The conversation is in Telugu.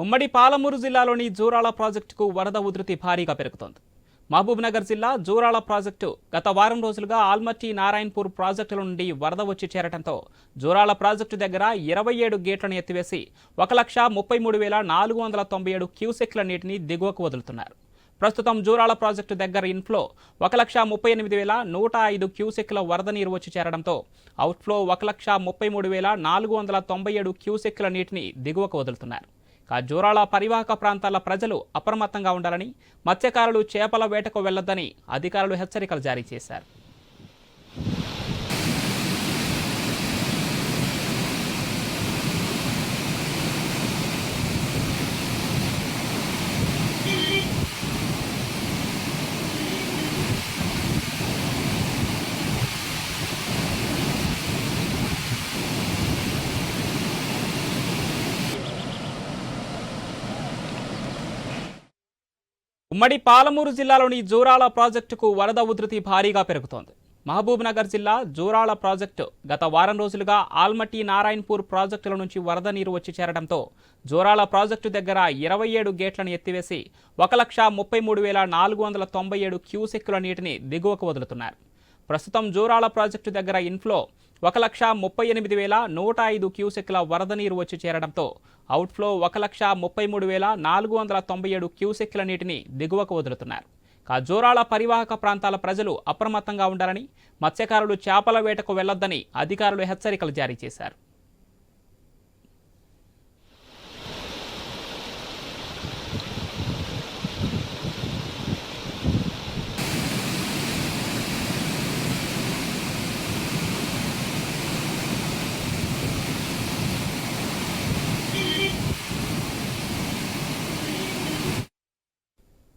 ఉమ్మడి పాలమూరు జిల్లాలోని జూరాల ప్రాజెక్టుకు వరద ఉధృతి భారీగా పెరుగుతోంది. మహబూబ్నగర్ జిల్లా జూరాల ప్రాజెక్టు గత వారం రోజులుగా ఆల్మట్టి నారాయణపూర్ ప్రాజెక్టుల నుండి వరద వచ్చి చేరటంతో జూరాల ప్రాజెక్టు దగ్గర ఇరవై ఏడు గేట్లను ఎత్తివేసి ఒక లక్ష ముప్పై మూడు వేల నాలుగు వందల తొంభై ఏడు క్యూసెక్ల నీటిని దిగువకు వదులుతున్నారు. ప్రస్తుతం జూరాల ప్రాజెక్టు దగ్గర ఇన్ఫ్లో ఒక లక్ష ముప్పై ఎనిమిది వేల నూట ఐదు క్యూసెక్ల వరద నీరు వచ్చి చేరడంతో అవుట్ఫ్లో ఒక లక్ష ముప్పై మూడు వేల నాలుగు వందల తొంభై ఏడు క్యూసెక్ల నీటిని దిగువకు వదులుతున్నారు. జోరాల పరివాహక ప్రాంతాల ప్రజలు అప్రమత్తంగా ఉండాలని మత్స్యకారులు చేపల వేటకు వెళ్ళొద్దని అధికారులు హెచ్చరికలు జారీ చేశారు. ఉమ్మడి పాలమూరు జిల్లాలోని జూరాల ప్రాజెక్టుకు వరద ఉధృతి భారీగా పెరుగుతోంది. మహబూబ్నగర్ జిల్లా జూరాల ప్రాజెక్టు గత వారం రోజులుగా ఆల్మట్టి నారాయణపూర్ ప్రాజెక్టుల నుంచి వరద నీరు వచ్చి చేరడంతో జూరాల ప్రాజెక్టు దగ్గర ఇరవై ఏడు గేట్లను ఎత్తివేసి ఒక లక్ష ముప్పై మూడు వేల నాలుగు వందల తొంభై ఏడు క్యూసెక్కుల నీటిని దిగువకు వదులుతున్నారు. ప్రస్తుతం జూరాల ప్రాజెక్టు దగ్గర ఇన్ఫ్లో ఒక లక్ష ముప్పై ఎనిమిది వేల నూట ఐదు క్యూసెక్ల వరద నీరు వచ్చి చేరడంతో అవుట్ఫ్లో ఒక లక్ష ముప్పై మూడు వేల నాలుగు వందల తొంభై ఏడు క్యూసెక్ల నీటిని దిగువకు వదులుతున్నారు. కా జూరాల పరివాహక ప్రాంతాల ప్రజలు అప్రమత్తంగా ఉండాలని మత్స్యకారులు చేపల వేటకు వెళ్ళొద్దని అధికారులు హెచ్చరికలు జారీ చేశారు.